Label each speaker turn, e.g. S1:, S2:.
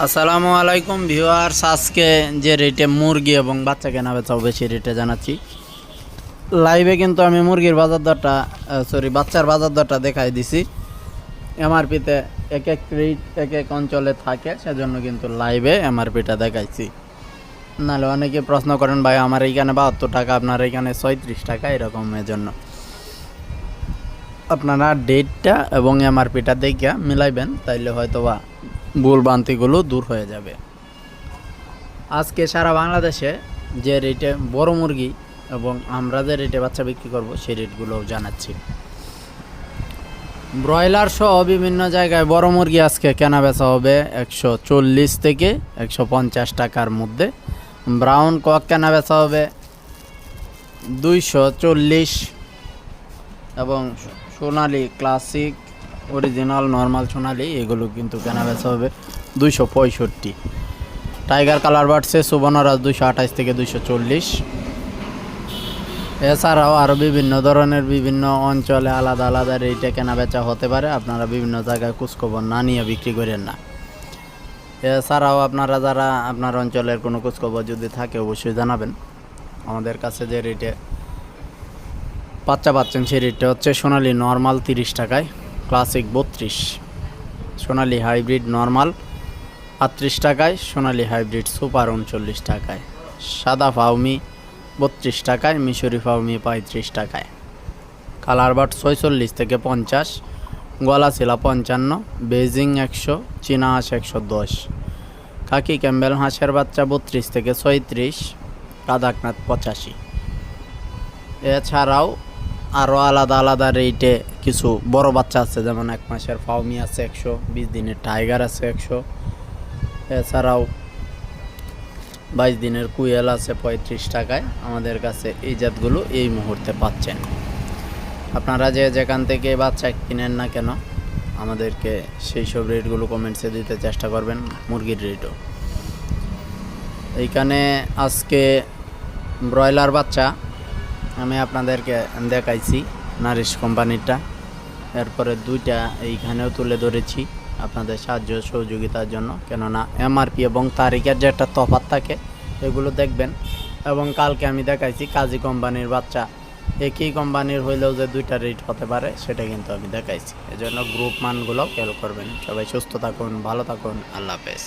S1: আসসালামু আলাইকুম ভিউয়ার্স, আজকে যে রেটে মুরগি এবং বাচ্চা কেনা বেচা হবে সেই রেটে জানাচ্ছি। লাইভে কিন্তু আমি মুরগির বাজার দরটা সরি বাচ্চার বাজার দরটা দেখাই দিছি। এমআরপিতে এক এক রেট এক এক অঞ্চলে থাকে, সেজন্য কিন্তু লাইভে এমআরপিটা দেখাইছি। নাহলে অনেকে প্রশ্ন করেন, ভাই, আমার এইখানে বাহাত্তর টাকা, আপনার এইখানে ছয়ত্রিশ টাকা, এরকম জন্য আপনারা ডেটটা এবং এমআরপিটা দেখে মিলাইবেন, তাইলে হয়তো বা ভুল ভ্রান্তিগুলো দূর হয়ে যাবে। আজকে সারা বাংলাদেশে যে রেটে বড় মুরগি এবং আমরা যে রেটে বাচ্চা বিক্রি করব, সেই রেটগুলোও জানাচ্ছি। ব্রয়লার সহ বিভিন্ন জায়গায় বড় মুরগি আজকে কেনা বেচা হবে একশো চল্লিশ থেকে একশো পঞ্চাশ টাকার মধ্যে। ব্রাউন কক কেনা বেচা হবে দুইশো চল্লিশ এবং Sonali classic original normal Sonali, এগুলো কিন্তু কেনা বেচা হবে দুইশো পঁয়ষট্টি। টাইগার কালার বাড়ছে সুবর্ণরাজ দুইশো আঠাশ থেকে দুইশো চল্লিশ। এছাড়াও আরও বিভিন্ন ধরনের বিভিন্ন অঞ্চলে আলাদা আলাদা রেটে কেনা বেচা হতে পারে, আপনারা বিভিন্ন জায়গায় খোঁজখবর না নিয়ে বিক্রি করেন না। এছাড়াও আপনারা যারা আপনার অঞ্চলের কোনো খোঁজখবর যদি থাকে, অবশ্যই জানাবেন। আমাদের কাছে যে রেটে বাচ্চা পাচ্ছেন সেই রেটটা হচ্ছে সোনালি নর্মাল তিরিশ টাকায়। ক্লাসিক বত্রিশ, সোনালি হাইব্রিড নর্মাল আটত্রিশ টাকায়, সোনালি হাইব্রিড সুপার উনচল্লিশ টাকায়, সাদা ফাউমি বত্রিশ টাকায়, মিশরি ফাউমি পঁয়ত্রিশ টাকায়। কালার বাট ছয়চল্লিশ থেকে পঞ্চাশ, গলা ছিলা পঞ্চান্ন, বেজিং একশো, চীনা হাঁস একশো দশ কাকি ক্যাম্বেল হাঁসের বাচ্চা বত্রিশ থেকে ছয়ত্রিশ কাদাকনাথ পঁচাশি। এছাড়াও আরও আলাদা আলাদা রেটে কিছু বড় বাচ্চা আছে, যেমন এক মাসের ফাউমি আছে একশো, বিশ দিনের টাইগার আছে একশো। এছাড়াও বাইশ দিনের কুয়েল আছে পঁয়ত্রিশ টাকায়। আমাদের কাছে এই জাতগুলো এই মুহূর্তে পাচ্ছেন। আপনারা যে যেখান থেকে বাচ্চা কিনেন না কেন, আমাদেরকে সেই সব রেটগুলো কমেন্টসে দিতে চেষ্টা করবেন মুরগির রেটও এইখানে আজকে ব্রয়লার বাচ্চা আমি আপনাদেরকে দেখাইছি নারিশ কোম্পানিটা। এরপরে দুইটা এইখানেও তুলে ধরেছি আপনাদের সাহায্য সহযোগিতার জন্য। কেননা এমআরপি এবং তারিখের যে একটা তফাৎ থাকে, এগুলো দেখবেন। এবং কালকে আমি দেখাইছি কাজী কোম্পানির বাচ্চা। একই কোম্পানির হইলেও যে দুইটা রেট হতে পারে, সেটা কিন্তু আমি দেখাইছি। এজন্য গ্রুপ মানগুলো খেয়াল করবেন। সবাই সুস্থ থাকুন, ভালো থাকুন। আল্লাহ হাফেজ।